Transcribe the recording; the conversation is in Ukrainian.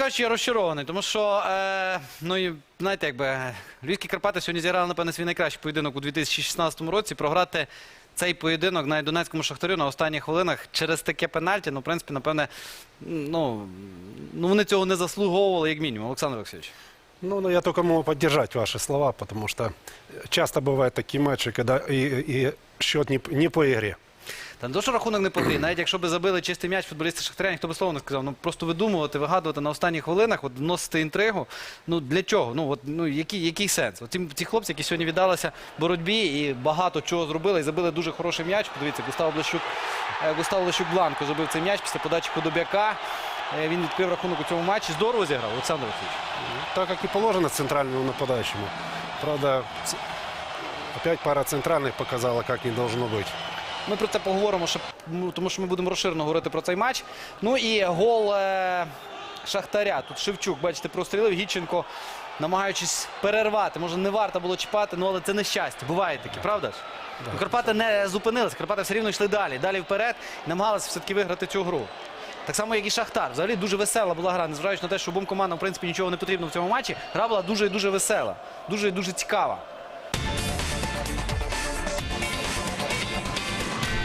кажучи, я розчарований, тому що, е, ну, і, знаєте, якби Львівські Карпати сьогодні зіграли, напевно, свій найкращий поєдинок у 2016 році. Програти цей поєдинок на Донецькому шахтарю на останніх хвилинах через таке пенальті, ну, в принципі, напевне, ну, ну вони цього не заслуговували, як мінімум. Олександр Олексійович. Ну, ну, я только могу поддержать ваши слова, потому что часто бывают такие матчи, когда и, и счет не, не по игре. Та не то, що рахунок не потрібен. Навіть якщо б забили чистий м'яч футболісти Шахтаря, ніхто би слово не сказав. Ну просто видумувати, вигадувати на останніх хвилинах, от вносити інтригу. Ну для чого? Ну от ну який, який сенс? От ті, ті хлопці, які сьогодні віддалися боротьбі і багато чого зробили, і забили дуже хороший м'яч. Подивіться, Густав Блащук, е, Густав Блащук Бланко забив цей м'яч після подачі Худобяка. Е, Він відкрив рахунок у цьому матчі. Здорово зіграв, Олександр Олексійович. Так, как и положено центральному нападающему. Правда, опять пара центральных показала, как не должно быть. Ми про це поговоримо, щоб, ну, тому що ми будемо розширено говорити про цей матч. Ну і гол е, Шахтаря. Тут Шевчук, бачите, прострілив. Гідченко, намагаючись перервати. Може, не варто було чіпати, ну але це нещастя. Буває таке, правда ж? Ну, Карпати не зупинилися, Карпати все рівно йшли далі. Далі вперед намагалися все-таки виграти цю гру. Так само, як і Шахтар. Взагалі дуже весела була гра, незважаючи на те, що обом командам, в принципі, нічого не потрібно в цьому матчі. Гра була дуже і дуже весела, дуже і дуже цікава.